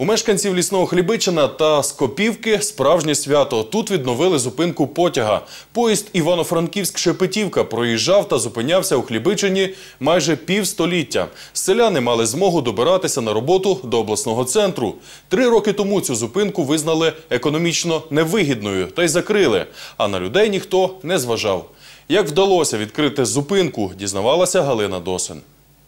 У мешканців лісного Хлібичина та Скопівки справжнє свято. Тут відновили зупинку потяга. Поїзд Івано-Франківськ-Шепетівка проїжджав та зупинявся у Хлібичині майже півстоліття. Селяни мали змогу добиратися на роботу до обласного центру. Три роки тому цю зупинку визнали економічно невигідною та й закрили. А на людей ніхто не зважав. Як вдалося відкрити зупинку, дізнавалася Галина Досин.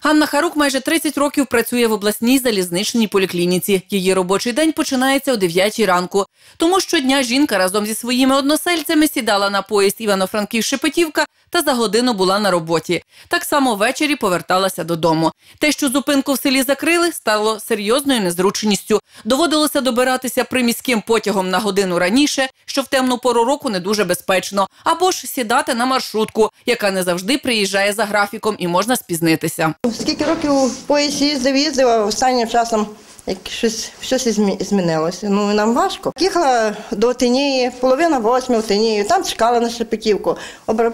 Ганна Харук майже 30 років працює в обласній залізничній поліклініці. Її робочий день починається о 9 ранку. Тому щодня жінка разом зі своїми односельцями сідала на поїзд Івано-Франків-Шепетівка та за годину була на роботі. Так само ввечері поверталася додому. Те, що зупинку в селі закрили, стало серйозною незручністю. Доводилося добиратися приміським потягом на годину раніше, що в темну пору року не дуже безпечно, або ж сідати на маршрутку, яка не завжди приїжджає за графіком і можна спізнитися. Скільки років поїзд їздив, їздив, а останнім часом як щось, щось змінилося. Ну і нам важко. Їхала до Тинії, половина восьми в Тинію, там чекала на Шепетівку.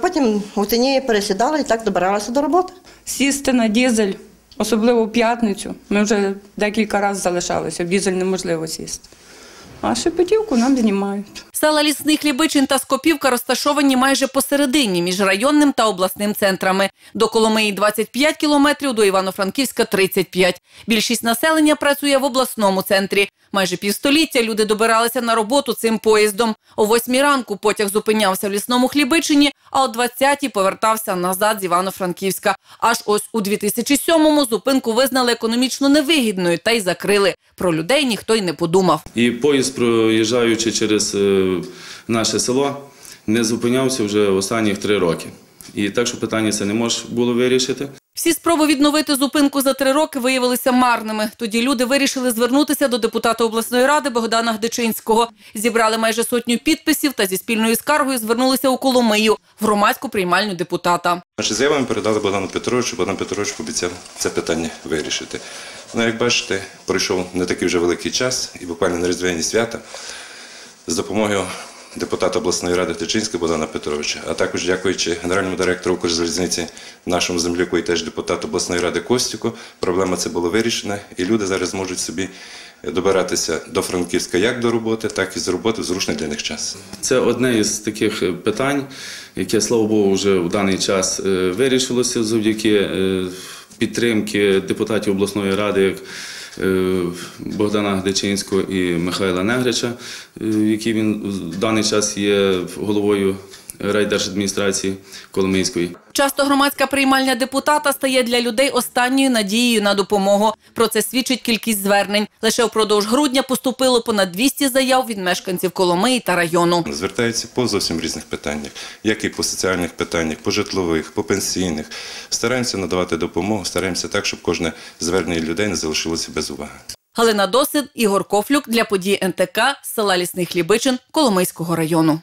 Потім у Тинії пересідала і так добиралася до роботи. сісти на дізель, особливо в п'ятницю. Ми вже декілька разів залишалися, в дізель неможливо сісти. А шепетівку нам знімають. Села Лісний Хлібичин та Скопівка розташовані майже посередині між районним та обласним центрами. До Коломиї 25 кілометрів, до Івано-Франківська 35. Більшість населення працює в обласному центрі. Майже півстоліття люди добиралися на роботу цим поїздом. О 8 ранку потяг зупинявся в Лісному Хлібичині, а о 20 повертався назад з Івано-Франківська. Аж ось у 2007-му зупинку визнали економічно невигідною та й закрили. Про людей ніхто й не подумав. І поїзд, проїжджаючи через е, наше село, не зупинявся вже останніх три роки. І так, що питання це не може було вирішити. Всі спроби відновити зупинку за три роки виявилися марними. Тоді люди вирішили звернутися до депутата обласної ради Богдана Гдичинського. Зібрали майже сотню підписів та зі спільною скаргою звернулися у Коломию в громадську приймальню депутата. Наші заявами передали Богдану Петровичу. Богдан Петрович пообіцяв це питання вирішити. Ну, як бачите, пройшов не такий вже великий час, і буквально на різдвяні свята з допомогою депутата обласної ради Тичинського Богдана Петровича, а також дякуючи генеральному директору Укрзалізниці, нашому земляку і теж депутату обласної ради Костюку, проблема ця була вирішена, і люди зараз зможуть собі добиратися до Франківська як до роботи, так і з роботи в зручний для них час. Це одне із таких е, питань, яке, слава Богу, вже в даний час е, вирішилося завдяки е, підтримки депутатів обласної ради. як Богдана Гдечинського і Михайла Негрича, е, який він в даний час є головою райдержадміністрації Коломийської. Часто громадська приймальня депутата стає для людей останньою надією на допомогу. Про це свідчить кількість звернень. Лише впродовж грудня поступило понад 200 заяв від мешканців Коломиї та району. Звертаються по зовсім різних питаннях, як і по соціальних питаннях, по житлових, по пенсійних. Стараємося надавати допомогу, стараємося так, щоб кожне звернення людей не залишилося без уваги. Галина Досид, Ігор Кофлюк для подій НТК з села Лісний Хлібичин Коломийського району.